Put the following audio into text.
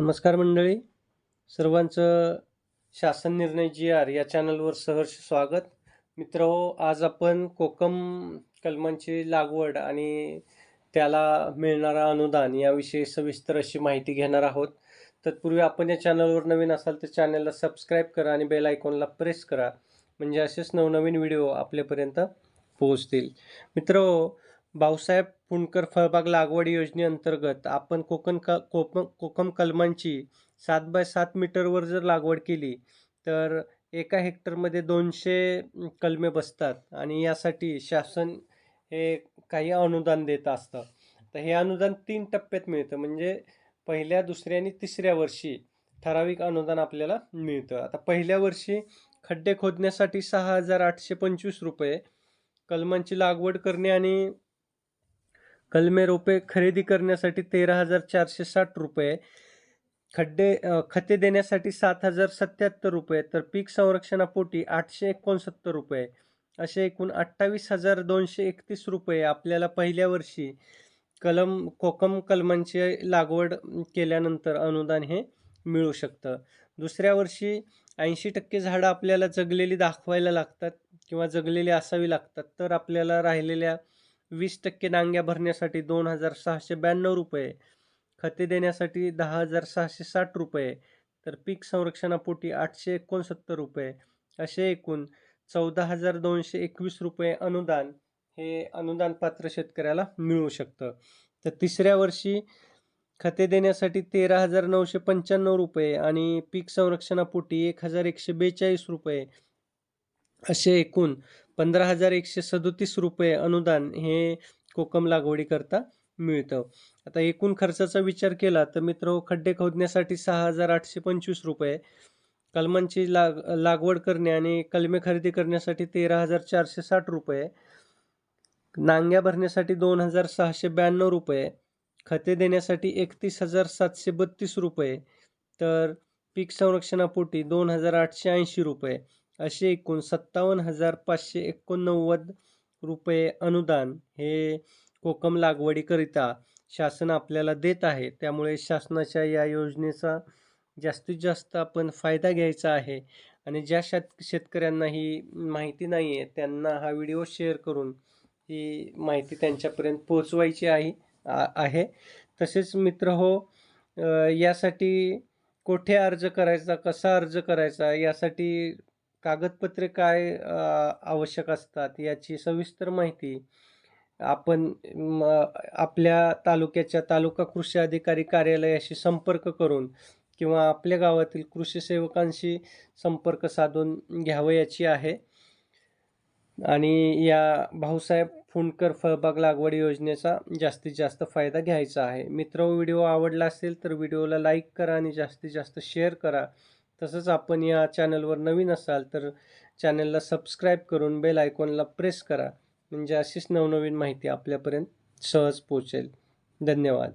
नमस्कार मंडळी. सर्वांचं शासन निर्णय जी आर या चॅनलवर सहर्ष स्वागत. मित्र हो, आज आपण कोकम कलमांची लागवड आणि त्याला मिळणारा अनुदान याविषयी सविस्तर अशी माहिती घेणार आहोत. तत्पूर्वी आपण या चॅनलवर नवीन असाल तर चॅनलला सबस्क्राईब करा आणि बेल आयकॉनला प्रेस करा. म्हणजे असेच नवनवीन व्हिडिओ आपल्यापर्यंत पोहोचतील. मित्र हो, भाऊसाहेब पुणकर फळबाग लागवड योजनेअंतर्गत आपण कोकण क कोकम कोकम कलमांची सात बाय सात मीटरवर जर लागवड केली तर एका हेक्टरमध्ये दोनशे कलमे बसतात आणि यासाठी शासन हे काही अनुदान देत असतं. तर हे अनुदान तीन टप्प्यात मिळतं. म्हणजे पहिल्या दुसऱ्या आणि तिसऱ्या वर्षी ठराविक अनुदान आपल्याला मिळतं. आता पहिल्या वर्षी खड्डे खोदण्यासाठी सहा हजार आठशे पंचवीस रुपये कलमांची लागवड करणे आणि कलमे रोपे खरेदी करण्यासाठी तेरा हजार चारशे साठ रुपये खड्डे खते देण्यासाठी सात हजार सत्याहत्तर रुपये तर पीक संरक्षणापोटी आठशे एकोणसत्तर रुपये. असे एकूण अठ्ठावीस हजार दोनशे एकतीस रुपये आपल्याला पहिल्या वर्षी कलम कोकम कलमांची लागवड केल्यानंतर अनुदान हे मिळू शकतं. दुसऱ्या वर्षी ऐंशी टक्के झाडं आपल्याला जगलेली दाखवायला लागतात किंवा जगलेली असावी लागतात तर आपल्याला राहिलेल्या वीस टक्के नांग्या भरण्यासाठी दोन हजार सहाशे ब्याण्णव रुपये खते देण्यासाठी दहा हजार सहाशे साठ रुपये तर पीक संरक्षणापोटी आठशे एकोणसत्तर रुपये असे एकूण चौदा हजार दोनशे एकवीस रुपये अनुदान हे अनुदान पात्र शेतकऱ्याला मिळू शकतं. तर तिसऱ्या वर्षी खते देण्यासाठी तेरा हजार नऊशे पंच्याण्णव रुपये आणि पीक संरक्षणापोटी एक हजार एकशे बेचाळीस रुपये असे एकूण पंधरा हजार एकशे सदोतीस रुपये अनुदान हे कोकम लागवडीकरता मिळतं. आता एकूण खर्चाचा विचार केला तर मित्र खड्डे खोदण्यासाठी सहा हजार आठशे पंचवीस रुपये कलमांची लाग लागवड करणे आणि कलमे खरेदी करण्यासाठी तेरा हजार चारशे साठ रुपये नांग्या भरण्यासाठी दोन हजार सहाशे ब्याण्णव रुपये खते देण्यासाठी एकतीस हजार सातशे बत्तीस रुपये तर पीक संरक्षणापोटी दोन हजार आठशे ऐंशी रुपये. असे एकूण सत्तावन्न हजार पाचशे एकोणनव्वद रुपये अनुदान हे कोकम लागवडीकरिता शासन आपल्याला देत आहे. त्यामुळे शासनाच्या या योजनेचा जास्तीत जास्त आपण फायदा घ्यायचा आहे. आणि ज्या शेत शेतकऱ्यांना ही माहिती नाही आहे त्यांना हा व्हिडिओ शेअर करून ही माहिती त्यांच्यापर्यंत पोचवायची आहे आ- आहे. तसेच मित्र हो यासाठी कुठे अर्ज करायचा कसा अर्ज करायचा यासाठी कागदपत्रे काय आवश्यक असतात याची सविस्तर माहिती आपण आपल्या तालुक्याच्या तालुका कृषी अधिकारी कार्यालयाशी संपर्क करून किंवा आपल्या गावातील कृषी सेवकांशी संपर्क साधून घ्यावयाची आहे. आणि या भाऊसाहेब फुंडकर फळबाग लागवड योजनेचा जास्तीत जास्त फायदा घ्यायचा आहे. मित्र व्हिडिओ आवडला असेल तर व्हिडिओला लाईक करा आणि जास्तीत जास्त शेअर करा. तसंच आपण या चॅनलवर नवीन असाल तर चॅनलला सबस्क्राईब करून बेल आयकॉनला प्रेस करा. म्हणजे अशीच नवनवीन माहिती आपल्यापर्यंत सहज पोचेल धन्यवाद.